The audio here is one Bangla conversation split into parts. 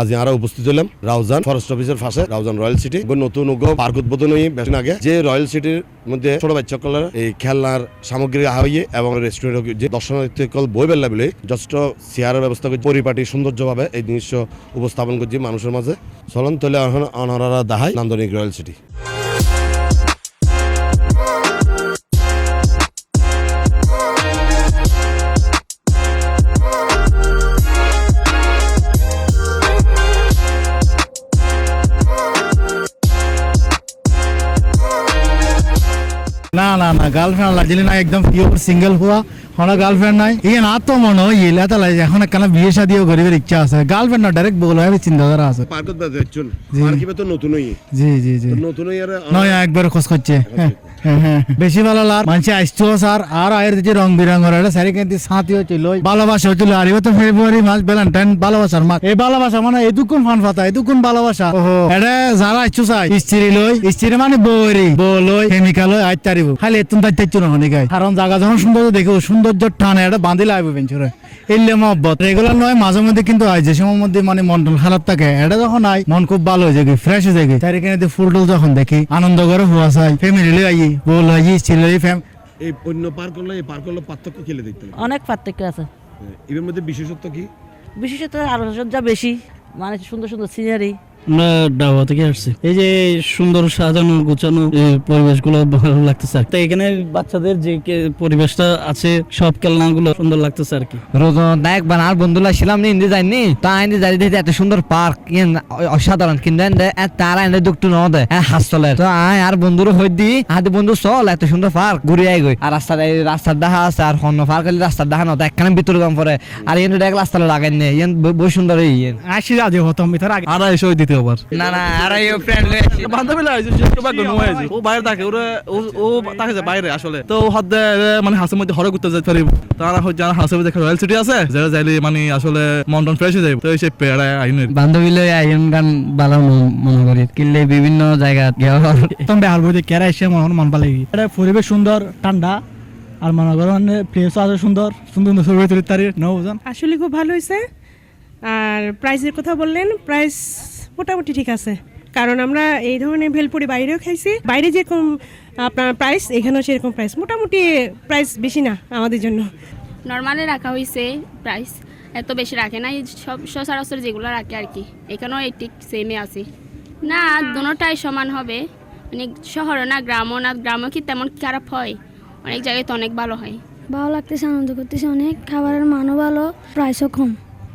আজ আমরা উপস্থিত হলাম রাউজান ফরেস্ট অফিসের পাশে, রাউজান রয়্যাল সিটি নতুন পার্ক উদ্বোধন হয়ে আগে যে রয়্যাল সিটির মধ্যে ছোট বাচ্চা কলার এই খেলনার সামগ্রী হইয়ে এবং রেস্টুরেন্ট যে দর্শনার্থী কল বই বেলা বলে যথেষ্ট চেয়ারের ব্যবস্থা করছে পরিপাটি সৌন্দর্যভাবে এই জিনিস উপস্থাপন করছি মানুষের মাঝে। চলন তলে অনারা দাহাই নান্দনিক রয়্যাল সিটি না না না গার্লফ্রেন্ড লাগছিল না একদম পিওর সিঙ্গেল হওয়া হলো গার্লফ্রেন্ড নাই। ইয়ে না তো মনে হয় ইলে এখন একখানা বিয়ে শাদিও করিবার ইচ্ছা আছে। গার্লফ্রেন্ড না ডাইরেক্ট বগল হবে চিন্তাধারা আছে। পার্কত যাচ্ছেন জি। পার্কিবে তো নতুন হই। জি জি জি। নতুন হই আর নয় একবার খোঁজ করছে। হ্যাঁ, হ্যাঁ, হ্যাঁ। বেশি ভালো লাগ মানুষ আসছো স্যার। আর আয়ের দিকে রং এটা কিন্তু ভালোবাসা হচ্ছিল আর তো ফেব্রুয়ারি মাস ভ্যালেন্টাইন ভালোবাসার মাস। এই ভালোবাসা মানে এদুকুন ফান ফাতা এদুকুন ভালোবাসা। এটা যারা আসছো চাই স্ত্রী লই স্ত্রী মানে বৌরি বউ লই প্রেমিকা লই আজ তারিব খালি এতুন না হনিকাই কারণ জায়গা যখন সৌন্দর্য দেখো সৌন্দর্য টানে এটা বাঁধিলে আইব বেঞ্চরে এলে মহব্বত। রেগুলার নয় মাঝে মধ্যে কিন্তু হয় যে সময় মধ্যে মানে মন খারাপ থাকে এটা যখন আই মন খুব ভালো হয়ে যায় ফ্রেশ হয়ে যায় তার এখানে ফুল টুল যখন দেখি আনন্দ করে হওয়া চাই। ফ্যামিলি আই আই ছেলে ফ্যাম এই অন্য পার্ক হলো এই পার্ক হলো পার্থক্য খেলে দেখতে অনেক পার্থক্য আছে। এর মধ্যে বিশেষত্ব কি? বিশেষত আলোচনা বেশি মানে সুন্দর সুন্দর সিনারি আমরা ডাবা থেকে আসছি এই যে সুন্দর সাজানো গোছানো পরিবেশগুলো ভালো লাগতেছে আর তো এখানে বাচ্চাদের যে কে- পরিবেশটা আছে সব খেলনাগুলো সুন্দর লাগতেছে আর কি। রোজ নায়ক বানার বন্ধুলা ছিলাম নি ইন্দি যাইনি? তা ইন্দি যাই দেখতে এত সুন্দর পার্ক অসাধারণ। কিন্তু তারা এন্ডে দুঃখটু ন দে এ হাসতলে। তো আয় আর বন্ধুর হই দি। আদি বন্ধু চল এত সুন্দর পার্ক ঘুরে আই গই। আর রাস্তা রাস্তার দেখা আছে আর হন্য পার্ক হলে রাস্তার দেখা নয় একখানে ভিতর গাম পরে। আর ইয়েন দেখ রাস্তা লাগাই নে ইয়েন বই সুন্দর এই আসি রাজি হতাম ভিতর আগে। আড়াইশো না না আর এই ফ্রেন্ড লই আসি। বান্ধবী লাগছে ও বাইরে থাকে ওরা ও- ও থাকে যে বাইরে আসলে। তো হাত মানে হাসের মধ্যে হরে পারিব তারা হচ্ছে যারা মধ্যে রয়্যাল সিটি আছে যারা যাইলে মানে আসলে মন ফ্রেশ হয়ে যাবে তো সেই আইনের বান্ধবী লই আইন গান ভালো মনে করি। কিনলে বিভিন্ন জায়গা একদম বেহাল বই কেরা এসে মন মন ভালো লাগে। এটা পরিবেশ সুন্দর ঠান্ডা। আর মনে করেন প্লেসও আছে সুন্দর সুন্দর সুন্দর ছবি তুলি তারি নৌ বুঝান আসলে খুব ভালো হয়েছে আর প্রাইসের কথা বললেন প্রাইস মোটামুটি ঠিক আছে। কারণ আমরা এই ধরনের ভেলপুরি বাইরেও খাইছি। বাইরে যেরকম আপনার প্রাইস এখানেও সেরকম প্রাইস মোটামুটি প্রাইস বেশি না আমাদের জন্য। নর্মালে রাখা হয়েছে প্রাইস এত বেশি রাখে না এই সব সচরাচর যেগুলো রাখে আর কি। এখানেও এই ঠিক সেমে আছে। না দুটাই সমান হবে। মানে শহরও না গ্রামও না গ্রামও কি তেমন খারাপ হয়? অনেক জায়গায় তো অনেক ভালো হয়। ভালো লাগতেছে আনন্দ করতেছে অনেক। খাবারের মানও ভালো প্রাইসও কম।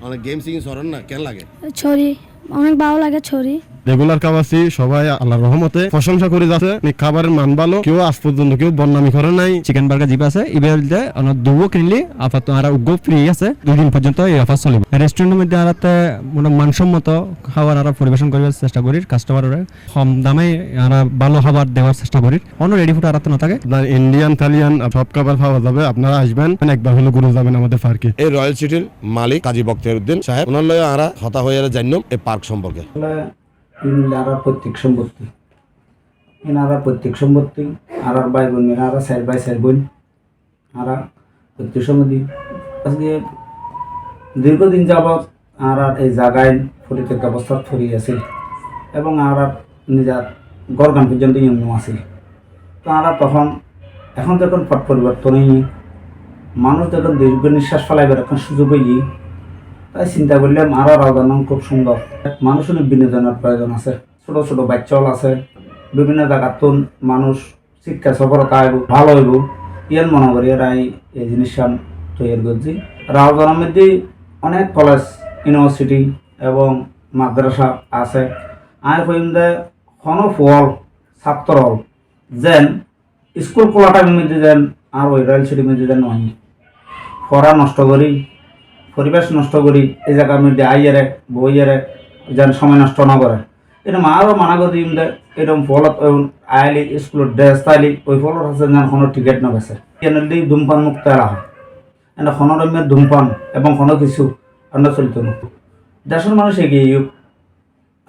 অনেক গেম সিং সরেন না? কেন লাগে? ছড়ি অনেক ভালো লাগে ছড়ি। রেগুলার খাবারছি সবাই আল্লাহর রহমতে প্রশংসা করে যাচ্ছে। নি খাবারের মান ভালো কেউ আজ পর্যন্ত কেউ বদনামি করে নাই। চিকেন বার্গার জিপ আছে ইবেলতে অনেক দুবো কিনলি আপাতত আর উগ্র ফ্রি আছে দুই দিন পর্যন্ত এই অফার চলিব। রেস্টুরেন্টের মধ্যে আরাতে মানে মানসম্মত খাবার আর পরিবেশন করার চেষ্টা করি কাস্টমারের কম দামে আর ভালো খাবার দেওয়ার চেষ্টা করি। অন্য রেডি ফুড আরাতে না থাকে। আপনার ইন্ডিয়ান থালিয়ান সব খাবার পাওয়া যাবে আপনারা আসবেন একবার হলো ঘুরে যাবেন আমাদের পার্কে এই রয়্যাল সিটির মালিক কাজী বক্তের উদ্দিন সাহেব ওনার লয়ে আরা হতা হয়ে জানিম এই পার্ক সম্পর্কে। ইনারা প্রত্যেক সম্পত্তি। ইনারা প্রত্যেক সম্পত্তি আর আর ভাই বোন এনারা চার ভাই চার বোন আরা প্রত্যেক সম্পত্তি। আজকে দীর্ঘদিন যাবৎ আর আর এই জায়গায় পরিত্যক্ত অবস্থাত ফরি আছে এবং আর আর নিজের গরগান পর্যন্ত ইন্ন আছে। তো আরা তখন, এখন যখন পট পরিবর্তন হয়ে মানুষ যখন দীর্ঘ নিঃশ্বাস ফেলাইবার এখন সুযোগ হয়ে তাই চিন্তা করলাম আরও রাজধান খুব সুন্দর। মানুষের বিনোদনের প্রয়োজন আছে। ছোট ছোট বাচ্চাল আছে। বিভিন্ন জায়গার তো মানুষ শিক্ষা সফলতা আইব ভালো হইব। ইয়ান মনে করি এই- জিনিসটা তৈরি করছি। রাজধানের মধ্যে অনেক কলেজ ইউনিভার্সিটি এবং মাদ্রাসা আছে। আমি কইম যে কোনো ফল ছাত্র হল, যেন স্কুল খোলা টাইমের মধ্যে যেন আর ওই রয়্যাল সিটির মধ্যে যেন নয় পড়া নষ্ট করি পরিবেশ নষ্ট করি, এই জায়গার মধ্যে আইয়ারে, বইয়ারে যেন সময় নষ্ট না করে। এরকম আরও মানা করে দিম দে এরকম ফলত আইলি স্কুলের ড্রেস তাইলি, ওই ফলত আছে যেন কোনো টিকিট না বেছে এনলি ধূমপান মুক্ত রাখা এনে খনরম্যের ধূমপান এবং কোনো কিছু আমরা চলিত না। দেশের মানুষ এগিয়ে যুগ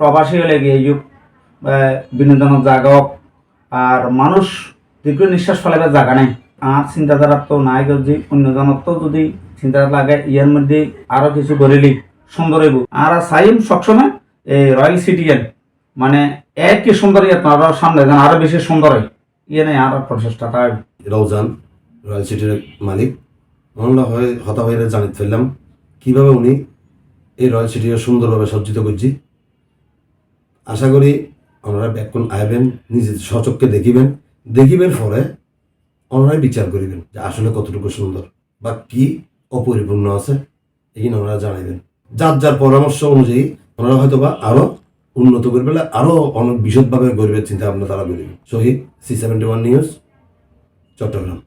প্রবাসী হলে এগিয়ে যুগ বিনোদনের জায়গা হোক। আর মানুষ দীর্ঘ নিঃশ্বাস ফেলাবার জায়গা নাই। আর চিন্তাধারা তো নাই যদি, অন্যজনের তো যদি চিন্তাধারা লাগে ইয়ার মধ্যে আরও কিছু করিলি, সুন্দর হইব। আর চাইম সবসময় এই রয়্যাল সিটিজেন মানে একই সুন্দর ইয়াত আরও সামনে যেন আরও বেশি সুন্দর হয়। ইয়ে নেই, আর প্রচেষ্টা তাই রওজান রয়্যাল সিটির মালিক। আমরা হয়ে, হতা হয়ে জানিত ফেললাম, কীভাবে উনি এই রয়্যাল সিটিকে সুন্দরভাবে সজ্জিত করছি। আশা করি ওনারা ব্যাকুন আইবেন, নিজের সচক্ষে দেখিবেন। দেখিবেন পরে ওনারাই বিচার করিবেন যে আসলে কতটুকু সুন্দর বা কি অপরিপূর্ণ আছে, এখানে ওনারা জানাইবেন যার যার পরামর্শ অনুযায়ী ওনারা হয়তো বা আরও উন্নত করে করবে আরও অনেক বিশদভাবে গরিবের চিন্তা ভাবনা তারা করিবে Shahid C seventy one news Chittagong.